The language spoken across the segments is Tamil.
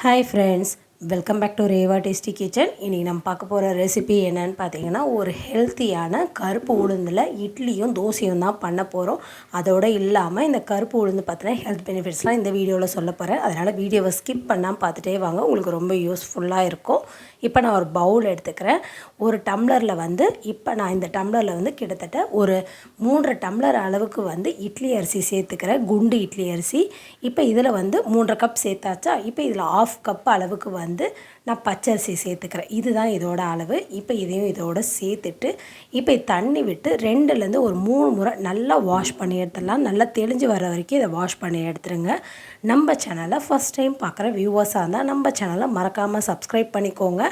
Hi friends welcome back to Reva tasty kitchen இன்றைக்கி நம்ம பார்க்க போகிற ரெசிபி என்னன்னு பார்த்தீங்கன்னா ஒரு ஹெல்த்தியான கருப்பு உளுந்தில் இட்லியும் தோசையும் தான் பண்ண போகிறோம் அதோடு இல்லாமல் இந்த கருப்பு உளுந்து பார்த்தீங்கன்னா ஹெல்த் பெனிஃபிட்ஸ்லாம் இந்த வீடியோவில் சொல்ல போகிறேன் அதனால் வீடியோவை ஸ்கிப் பண்ணாமல் பார்த்துட்டே வாங்க. உங்களுக்கு ரொம்ப யூஸ்ஃபுல்லாக இருக்கும். இப்போ நான் ஒரு பவுல் எடுத்துக்கிறேன். ஒரு டம்ளரில் வந்து இப்போ நான் இந்த டம்ளரில் வந்து கிட்டத்தட்ட ஒரு மூன்றரை டம்ளர் அளவுக்கு வந்து இட்லி அரிசி சேர்த்துக்கிறேன். குண்டு இட்லி அரிசி. இப்போ இதில் வந்து மூன்றரை கப் சேர்த்தாச்சா? இப்போ இதில் ஆஃப் கப் அளவுக்கு வந்து நான் பச்சரிசி சேர்த்துக்கிறேன். இதுதான் இதோட அளவு. இப்போ இதையும் இதோட சேர்த்துட்டு இப்போ தண்ணி விட்டு ரெண்டுலேருந்து ஒரு மூணு முறை நல்லா வாஷ் பண்ணி எடுத்துடலாம். நல்லா தெளிஞ்சு வர வரைக்கும் இதை வாஷ் பண்ணி எடுத்துருங்க. நம்ம சேனலை ஃபஸ்ட் டைம் பார்க்குற வியூவர்ஸாக இருந்தால் நம்ம சேனலை மறக்காமல் சப்ஸ்கிரைப் பண்ணிக்கோங்க.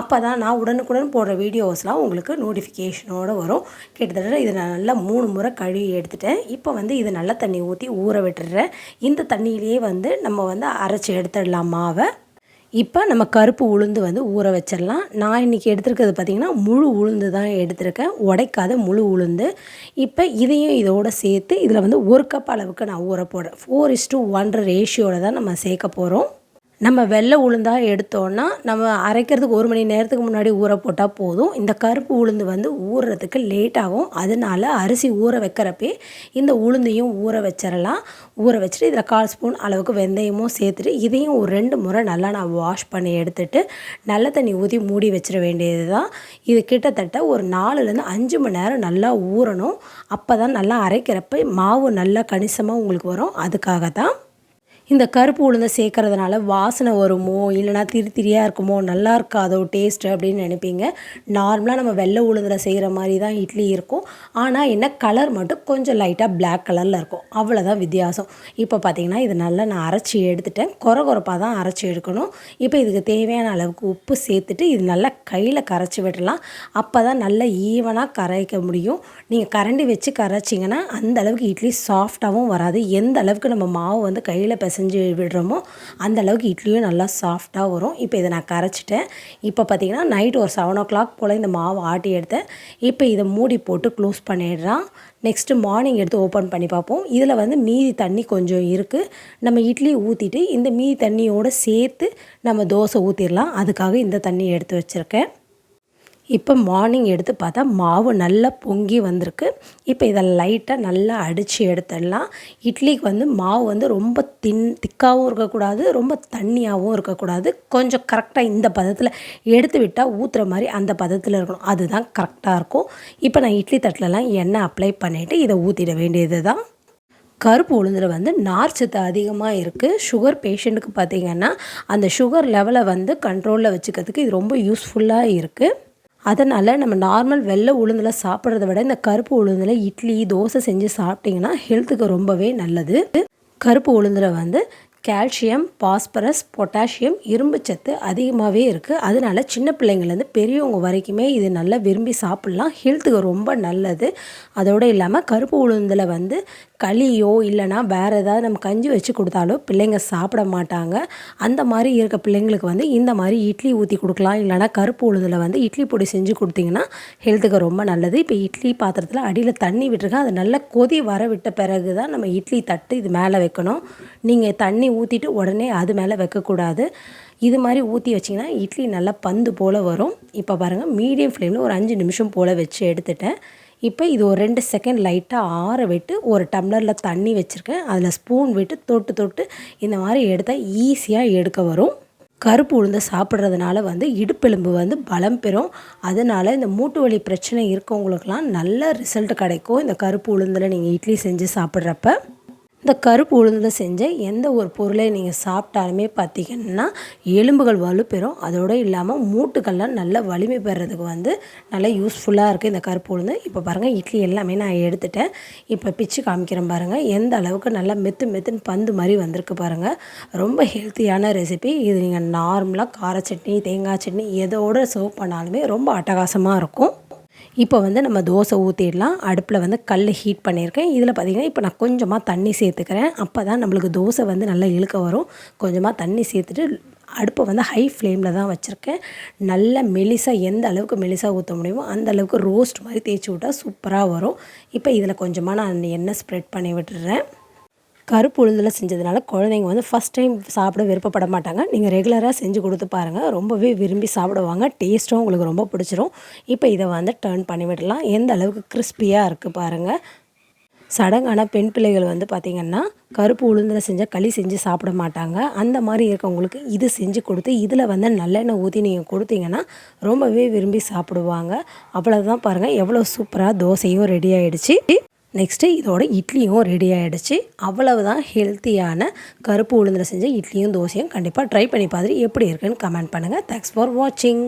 அப்போ தான் நான் உடனுக்குடன் போடுற வீடியோஸ்லாம் உங்களுக்கு நோட்டிஃபிகேஷனோடு வரும். கிட்டத்தட்ட இதை நான் நல்லா மூணு முறை கழுவி எடுத்துட்டேன். இப்போ வந்து இதை நல்ல தண்ணி ஊற்றி ஊற விட்டுடுறேன். இந்த தண்ணியிலேயே வந்து நம்ம வந்து அரைச்சி எடுத்துடலாம் மாவை. இப்போ நம்ம கருப்பு உளுந்து வந்து ஊற வச்சிடலாம். நான் இன்றைக்கி எடுத்துருக்கிறது பார்த்திங்கன்னா முழு உளுந்து தான் எடுத்திருக்கேன். உடைக்காத முழு உளுந்து. இப்போ இதையும் இதோடு சேர்த்து இதில் வந்து ஒரு கப் அளவுக்கு நான் ஊற போடுறேன் ஃபோர் இஸ் டூ ஒன்றரை ரேஷியோவில் தான் நம்ம சேர்க்க போகிறோம் நம்ம வெள்ளை உளுந்தாக எடுத்தோன்னா நம்ம அரைக்கிறதுக்கு ஒரு மணி நேரத்துக்கு முன்னாடி ஊற போட்டால் போதும். இந்த கருப்பு உளுந்து வந்து ஊறுறதுக்கு லேட் ஆகும். அதனால அரிசி ஊற வைக்கிறப்பே இந்த உளுந்தையும் ஊற வச்சிடலாம் ஊற வச்சுட்டு இதில் கால் ஸ்பூன் அளவுக்கு வெந்தயமும் சேர்த்துட்டு இதையும் ஒரு ரெண்டு முறை நல்லா நான் வாஷ் பண்ணி எடுத்துட்டு நல்ல தண்ணி ஊற்றி மூடி வச்சிட வேண்டியது தான் இது கிட்டத்தட்ட ஒரு நாலுலேருந்து அஞ்சு மணி நேரம் நல்லா ஊறணும். அப்போ தான் நல்லா அரைக்கிறப்ப மாவு நல்லா கணிசமாக உங்களுக்கு வரும். அதுக்காக தான் இந்த கருப்பு உளுந்தை சேர்க்கறதுனால வாசனை வருமோ இல்லைனா திரி திரியாக இருக்குமோ நல்லா இருக்காதோ டேஸ்ட்டு அப்படின்னு நினைப்பீங்க. நார்மலாக நம்ம வெள்ளை உளுந்தில் செய்கிற மாதிரி தான் இட்லி இருக்கும். ஆனால் என்ன கலர் மட்டும் கொஞ்சம் லைட்டாக பிளாக் கலரில் இருக்கும். அவ்வளோதான் வித்தியாசம். இப்போ பார்த்தீங்கன்னா இது நல்லா நான் அரைச்சி எடுத்துட்டேன். குறை குறைப்பாக தான் அரைச்சி எடுக்கணும். இப்போ இதுக்கு தேவையான அளவுக்கு உப்பு சேர்த்துட்டு இது நல்லா கையில் கரைச்சி விடலாம். அப்போ தான் நல்லா ஈவனாக கரைக்க முடியும். நீங்கள் கரண்டி வச்சு கரைச்சிங்கன்னா அந்த அளவுக்கு இட்லி சாஃப்டாகவும் வராது. எந்த அளவுக்கு நம்ம மாவு வந்து கையில் பெச பிசைஞ்சு விடுறோமோ அந்தளவுக்கு இட்லியும் நல்லா சாஃப்டாக வரும். இப்போ இதை நான் கரைச்சிட்டேன். இப்போ பார்த்தீங்கன்னா நைட் ஒரு செவன் ஓ கிளாக் போல் இந்த மாவு ஆட்டி எடுத்தேன். இப்போ இதை மூடி போட்டு க்ளோஸ் பண்ணிடுறான் நெக்ஸ்ட்டு மார்னிங் எடுத்து ஓப்பன் பண்ணி பார்ப்போம். இதில் வந்து மீதி தண்ணி கொஞ்சம் இருக்குது நம்ம இட்லி ஊற்றிட்டு இந்த மீதி தண்ணியோடு சேர்த்து நம்ம தோசை ஊற்றிடலாம் அதுக்காக இந்த தண்ணி எடுத்து வச்சுருக்கேன். இப்போ மார்னிங் எடுத்து பார்த்தா மாவு நல்லா பொங்கி வந்திருக்கு. இப்போ இதை லைட்டாக நல்லா அடித்து எடுத்துடலாம். இட்லிக்கு வந்து மாவு வந்து ரொம்ப தின் திக்காகவும் இருக்கக்கூடாது ரொம்ப தண்ணியாகவும் இருக்கக்கூடாது. கொஞ்சம் கரெக்டாக இந்த பதத்தில் எடுத்து விட்டால் ஊற்றுற மாதிரி அந்த பதத்தில் இருக்கணும். அதுதான் கரெக்டாக இருக்கும். இப்போ நான் இட்லி தட்டிலலாம் எண்ணெய் அப்ளை பண்ணிவிட்டு இதை ஊற்றிட வேண்டியது தான் கருப்பு உளுந்தில் வந்து நார்ச்சத்து அதிகமாக இருக்குது சுகர் பேஷண்ட்டுக்கு பார்த்திங்கன்னா அந்த சுகர் லெவலை வந்து கண்ட்ரோலில் வச்சுக்கிறதுக்கு இது ரொம்ப யூஸ்ஃபுல்லாக இருக்குது அதனால் நம்ம நார்மல் வெள்ளை உளுந்தில் சாப்பிட்றத விட இந்த கருப்பு உளுந்தில் இட்லி தோசை செஞ்சு சாப்பிட்டிங்கன்னா ஹெல்த்துக்கு ரொம்பவே நல்லது. கருப்பு உளுந்தில் வந்து கால்சியம் பாஸ்பரஸ் பொட்டாசியம் இரும்பு சத்து அதிகமாகவே இருக்குது அதனால சின்ன பிள்ளைங்கள்லேருந்து பெரியவங்க வரைக்குமே இது நல்லா விரும்பி சாப்பிட்லாம். ஹெல்த்துக்கு ரொம்ப நல்லது. அதோடு இல்லாமல் கருப்பு உளுந்தில் வந்து களியோ இல்லைனா வேறு ஏதாவது நம்ம கஞ்சி வச்சு கொடுத்தாலோ பிள்ளைங்க சாப்பிட மாட்டாங்க. அந்த மாதிரி இருக்க பிள்ளைங்களுக்கு வந்து இந்த மாதிரி இட்லி ஊற்றி கொடுக்கலாம். இல்லைனா கருப்பு உளுந்தில் வந்து இட்லி பொடி செஞ்சு கொடுத்தீங்கன்னா ஹெல்த்துக்கு ரொம்ப நல்லது. இப்போ இட்லி பாத்திரத்தில் அடியில் தண்ணி விட்டுருக்கேன் அது நல்லா கொதி வர விட்ட பிறகு தான் நம்ம இட்லி தட்டு இது மேலே வைக்கணும். நீங்கள் தண்ணி ஊற்றிட்டு உடனே அது மேலே வைக்கக்கூடாது. இது மாதிரி ஊற்றி வச்சிங்கன்னா இட்லி நல்லா பந்து போல் வரும். இப்போ பாருங்கள் மீடியம் ஃப்ளேமில் ஒரு அஞ்சு நிமிஷம் போல் வச்சு எடுத்துட்டேன். இப்போ இது ஒரு ரெண்டு செகண்ட் லைட்டாக ஆற விட்டு ஒரு டம்ளரில் தண்ணி வச்சுருக்கேன். அதில் ஸ்பூன் விட்டு தொட்டு தொட்டு இந்த மாதிரி எடுத்தால் ஈஸியாக எடுக்க வரும். கருப்பு உளுந்து சாப்பிட்றதுனால வந்து இடுப்பெலும்பு வந்து பலம் பெறும். அதனால் இந்த மூட்டு வலி பிரச்சனை இருக்கவங்களுக்கெல்லாம் நல்ல ரிசல்ட் கிடைக்கும். இந்த கருப்பு உளுந்தில் நீங்கள் இட்லி செஞ்சு சாப்பிட்றப்ப. இந்த கருப்பு உளுந்தில் செஞ்ச எந்த ஒரு பொருளை நீங்கள் சாப்பிட்டாலுமே பார்த்திங்கன்னா எலும்புகள் வலுப்பெறும். அதோடு இல்லாமல் மூட்டுக்கள்லாம் நல்ல வலிமை பெறதுக்கு வந்து நல்லா யூஸ்ஃபுல்லாக இருக்குது இந்த கருப்பு உளுந்து. இப்போ பாருங்கள் இட்லி எல்லாமே நான் எடுத்துட்டேன். இப்போ பிச்சு காமிக்கிறேன் பாருங்கள் எந்த அளவுக்கு நல்லா மெத்து மெத்துன்னு பந்து மாதிரி வந்திருக்கு பாருங்கள் ரொம்ப ஹெல்த்தியான ரெசிபி இது நீங்கள் நார்மலாக கார சட்னி தேங்காய் சட்னி எதோடு சர்வ் பண்ணாலுமே ரொம்ப அட்டகாசமாக இருக்கும். இப்போ வந்து நம்ம தோசை ஊற்றிடலாம் அடுப்பில் வந்து கல் ஹீட் பண்ணியிருக்கேன். இதில் பார்த்திங்கன்னா இப்போ நான் கொஞ்சமாக தண்ணி சேர்த்துக்கிறேன். அப்போ தான் நம்மளுக்கு தோசை வந்து நல்லா இழுக்க வரும். கொஞ்சமாக தண்ணி சேர்த்துட்டு அடுப்பை வந்து ஹை ஃப்ளேமில் தான் வச்சுருக்கேன். நல்ல மெலிசாக எந்த அளவுக்கு மெலிசாக ஊற்ற முடியுமோ அந்த அளவுக்கு ரோஸ்ட் மாதிரி தேய்ச்சி விட்டால் சூப்பராக வரும். இப்போ இதில் கொஞ்சமாக நான் எண்ணெய் ஸ்ப்ரெட் பண்ணி விட்டுறேன் கருப்பு உளுந்தில் செஞ்சதுனால குழந்தைங்க வந்து ஃபஸ்ட் டைம் சாப்பிட விருப்பப்பட மாட்டாங்க. நீங்கள் ரெகுலராக செஞ்சு கொடுத்து பாருங்கள் ரொம்பவே விரும்பி சாப்பிடுவாங்க. டேஸ்ட்டும் உங்களுக்கு ரொம்ப பிடிச்சிரும். இப்போ இதை வந்து டர்ன் பண்ணி விடலாம். எந்த அளவுக்கு கிறிஸ்பியாக இருக்குது பாருங்கள் சடங்கான பெண் பிள்ளைகள் வந்து பார்த்திங்கன்னா கருப்பு உளுந்தில் செஞ்ச களி செஞ்சு சாப்பிட மாட்டாங்க. அந்த மாதிரி இருக்கவங்களுக்கு இது செஞ்சு கொடுத்து இதில் வந்து நல்லெண்ணெய் ஊற்றி நீங்கள் கொடுத்தீங்கன்னா ரொம்பவே விரும்பி சாப்பிடுவாங்க. அவ்வளோதான் பாருங்கள் எவ்வளோ சூப்பராக தோசையும் ரெடி ஆகிடுச்சி நெக்ஸ்ட்டு இதோட இட்லியும் ரெடி ஆகிடுச்சு அவ்வளவுதான் ஹெல்த்தியான கருப்பு உளுந்தில் செஞ்ச இட்லியும் தோசையும் கண்டிப்பாக ட்ரை பண்ணி பார்த்துட்டு எப்படி இருக்குன்னு கமெண்ட் பண்ணுங்கள் தேங்க்ஸ் ஃபார் வாட்சிங்